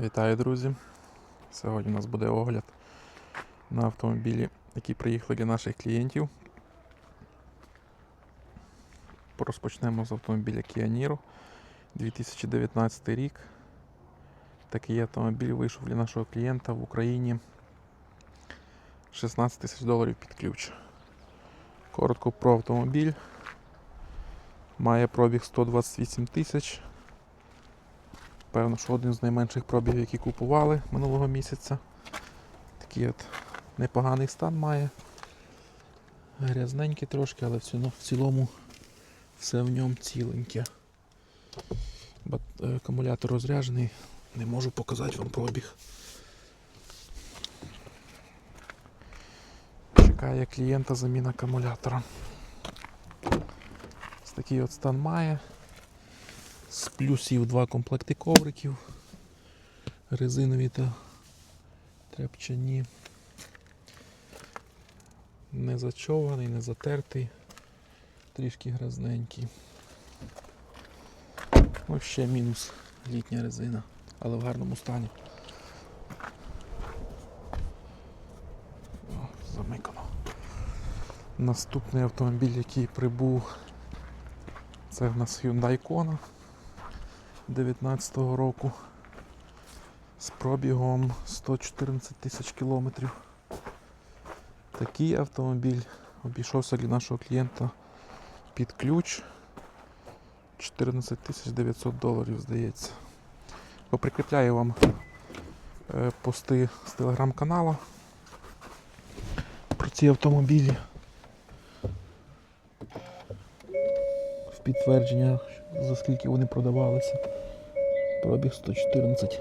Вітаю, друзі! Сьогодні у нас буде огляд на автомобілі, які приїхали для наших клієнтів. Розпочнемо з автомобіля Kia Niro 2019 рік. Такий автомобіль вийшов для нашого клієнта в Україні 16 тисяч доларів під ключ. Коротко про автомобіль. Має пробіг 128 тисяч. Певно, що один з найменших пробігів, які купували минулого місяця. Такий от непоганий стан має. Грязненький трошки, але в цілому все в ньому ціленьке. Е, Акумулятор розряджений, не можу показати вам пробіг. Чекає клієнта заміна акумулятора. Ось такий от стан має. З плюсів два комплекти ковриків. Резинові та тряпчані. Не зачований, не затертий, трішки грязненький. Ну, ще мінус літня резина, але в гарному стані. О, замикано. Наступний автомобіль, який прибув, це в нас Hyundai Kona 19-го року з пробігом 114 тисяч кілометрів. Такий автомобіль обійшовся для нашого клієнта під ключ 14 тисяч 900 доларів, здається. Поприкріпляю вам е, пости з телеграм-каналу про ці автомобілі. В підтвердження, за скільки вони продавалися. Пробіг 114.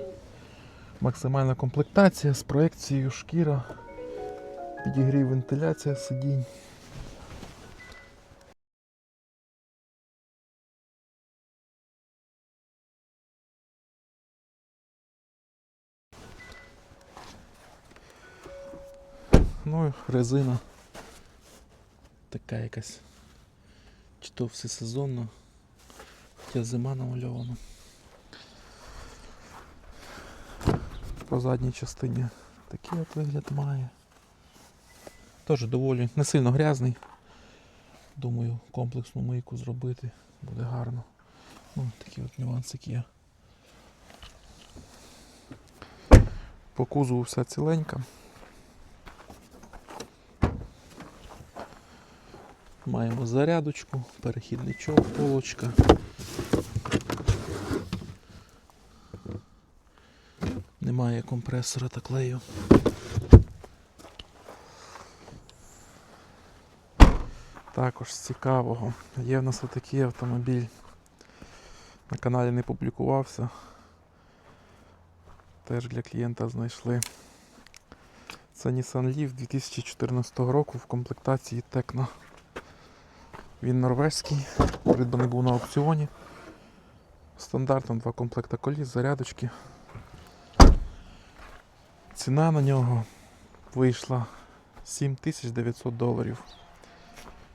Максимальна комплектація з проекцією шкіра, підігрів вентиляція сидінь. Ну і резина така якась. Чи то всесезонно, хоча зима намальована. По задній частині такий от вигляд має. Теж доволі не сильно грязний. Думаю, комплексну мийку зробити буде гарно. Ну, такі от нюансики є. По кузову вся ціленька. Маємо зарядочку, перехідничок, полочка. Немає компресора та клею. Також цікавого. Є в нас отакий автомобіль. На каналі не публікувався. Теж для клієнта знайшли. Це Nissan Leaf 2014 року в комплектації Tecno. Він норвезький, придбаний був на аукціоні. Стандартом два комплекта коліс, зарядочки. Ціна на нього вийшла 7900 доларів.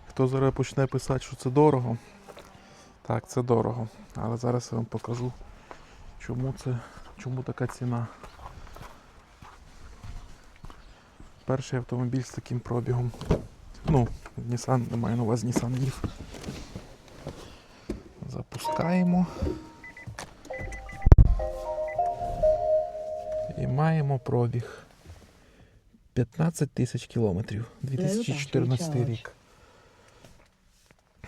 Хто зараз почне писати, що це дорого, так, це дорого. Але зараз я вам покажу, чому це, чому така ціна. Перший автомобіль з таким пробігом. Ну, Nissan, не маю на увазі Nissan Leaf. Запускаємо. Маємо пробіг 15 тисяч кілометрів. 2014 рік.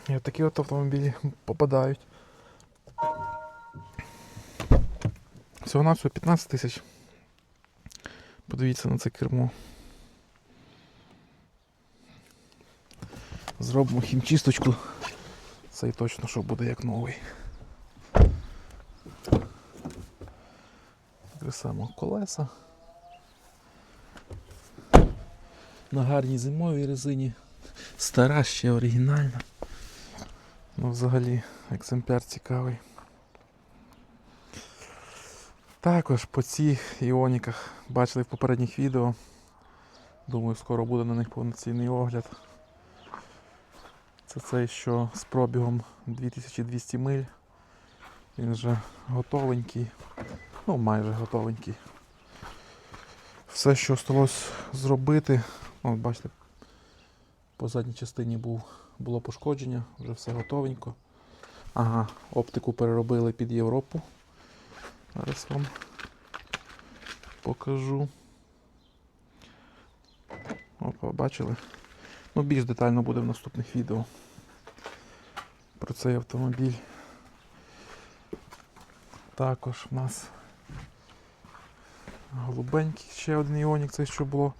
І такі от автомобілі попадають. Всього на всього 15 тисяч. Подивіться на це кермо. Зробимо хімчисточку. Це і точно, що буде як новий. Кресаємо колеса. На гарній зимовій резині. Стара ще оригінальна. Ну, взагалі, екземпляр цікавий. Також по цих іоніках бачили в попередніх відео. Думаю, скоро буде на них повноцінний огляд. Це цей, що з пробігом 2200 миль. Він вже готовенький. Ну, майже готовенький. Все, що осталось зробити, ну, бачите, по задній частині був, було пошкодження, вже все готовенько. Ага, оптику переробили під Європу. Зараз вам покажу. Опа, бачили? Ну, більш детально буде в наступних відео про цей автомобіль. Також в нас голубенький ще один іонік, це що було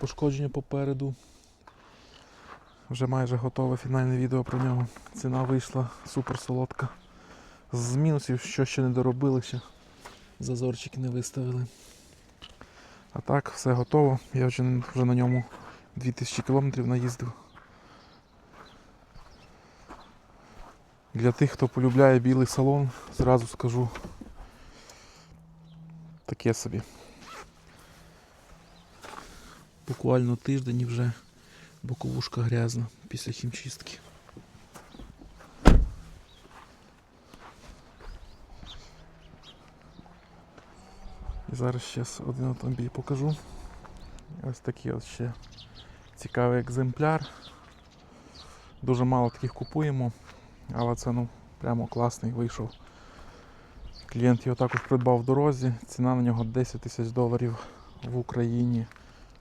пошкодження попереду. Вже майже готове фінальне відео про нього. Ціна вийшла супер солодка. З мінусів, що ще не доробили, ще зазорчики не виставили. А так, все готово. Я вже, вже на ньому 2000 км наїздив. Для тих, хто полюбляє білий салон, зразу скажу таке собі. Буквально тиждень і вже боковушка грязна після хімчистки. І зараз ще один автомобіль покажу. Ось такий от ще цікавий екземпляр. Дуже мало таких купуємо, але це ну прямо класний вийшов. Клієнт його також придбав в дорозі. Ціна на нього 10 тисяч доларів в Україні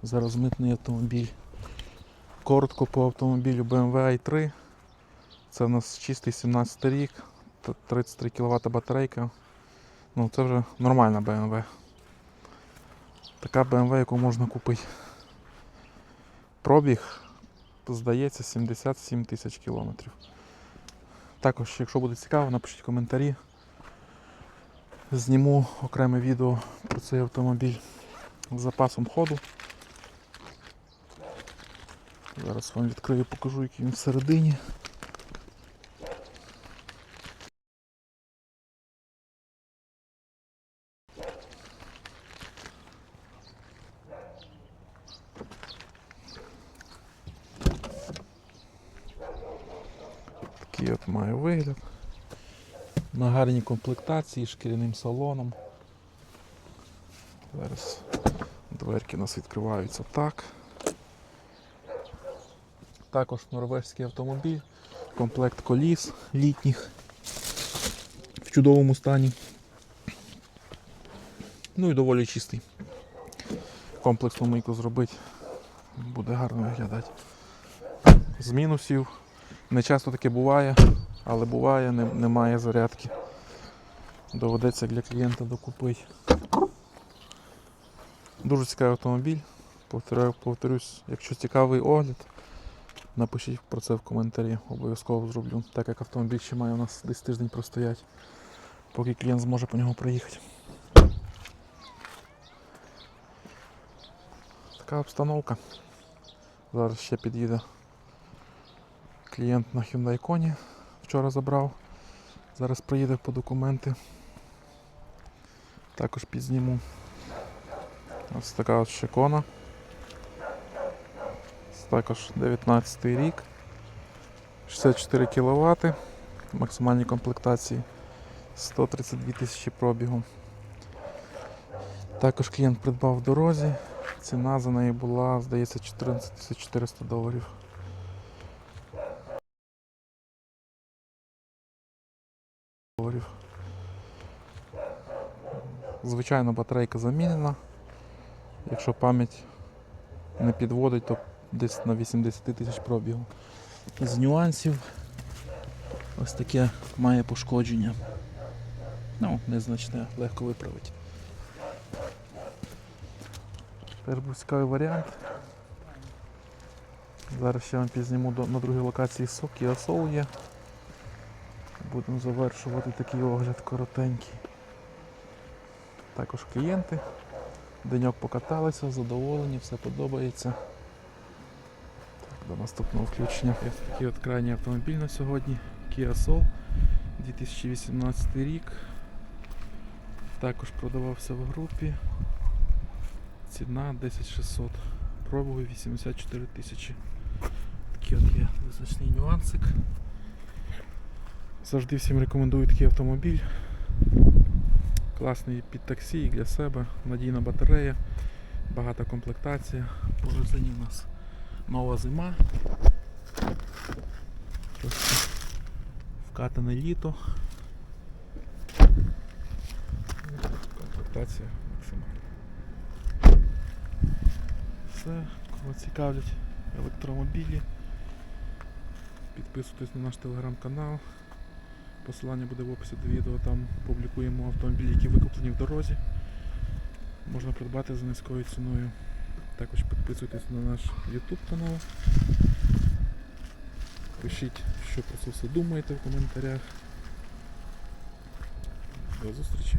за розмитний автомобіль. Коротко по автомобілю BMW i3. Це у нас чистий 17 рік, 33 кВт батарейка. Ну, це вже нормальна BMW. Така BMW, яку можна купити. Пробіг, здається, 77 тисяч кілометрів. Також, якщо буде цікаво, напишіть коментарі. Зніму окреме відео про цей автомобіль з запасом ходу. Зараз вам відкрию, покажу, який він всередині. Такий от має вигляд. На гарній комплектації, шкіряним салоном. Зараз дверки у нас відкриваються так. Також норвезький автомобіль, комплект коліс літніх в чудовому стані. Ну і доволі чистий. Комплексну мийку зробити буде гарно виглядати. З мінусів не часто таке буває, але буває, не- немає зарядки. Доведеться для клієнта докупити. Дуже цікавий автомобіль. Повторюсь, якщо цікавий огляд, напишіть про це в коментарі. Обов'язково зроблю. Так як автомобіль ще має у нас десь тиждень простоять, поки клієнт зможе по нього проїхати. Така обстановка. Зараз ще під'їде клієнт на Hyundai Kona. Вчора забрав. Зараз приїде по документи. Також підзніму. Ось така от ще Також 19 рік. 64 кВт. Максимальні комплектації. 132 тисячі пробігу. Також клієнт придбав в дорозі. Ціна за неї була, здається, 14 400 доларів. доларів. Звичайно, батарейка замінена. Якщо пам'ять не підводить, то десь на 80 тисяч пробігу. З нюансів ось таке має пошкодження. Ну, незначне, легко виправити. Тепер був цікавий варіант. Зараз ще вам підзніму до- на другій локації сок і Soul є. Будемо завершувати такий огляд коротенький. Також клієнти. Деньок покаталися, задоволені, все подобається. До наступного включення. Ось такий от крайній автомобіль на сьогодні. Kia Soul 2018 рік. Також продавався в групі. Ціна 10600. Пробую 84 тисячі. Такий от є визначний нюансик. Завжди всім рекомендую такий автомобіль. Класний під таксі і для себе, надійна батарея, багата комплектація. По резині у нас нова зима. Трошки вкатане літо. Комплектація максимальна. Все, кого цікавлять електромобілі. Підписуйтесь на наш телеграм-канал. Посилання буде в описі до відео, там публікуємо автомобілі, які викуплені в дорозі. Можна придбати за низькою ціною. Також підписуйтесь на наш YouTube канал. Пишіть, що про це все думаєте в коментарях. До зустрічі!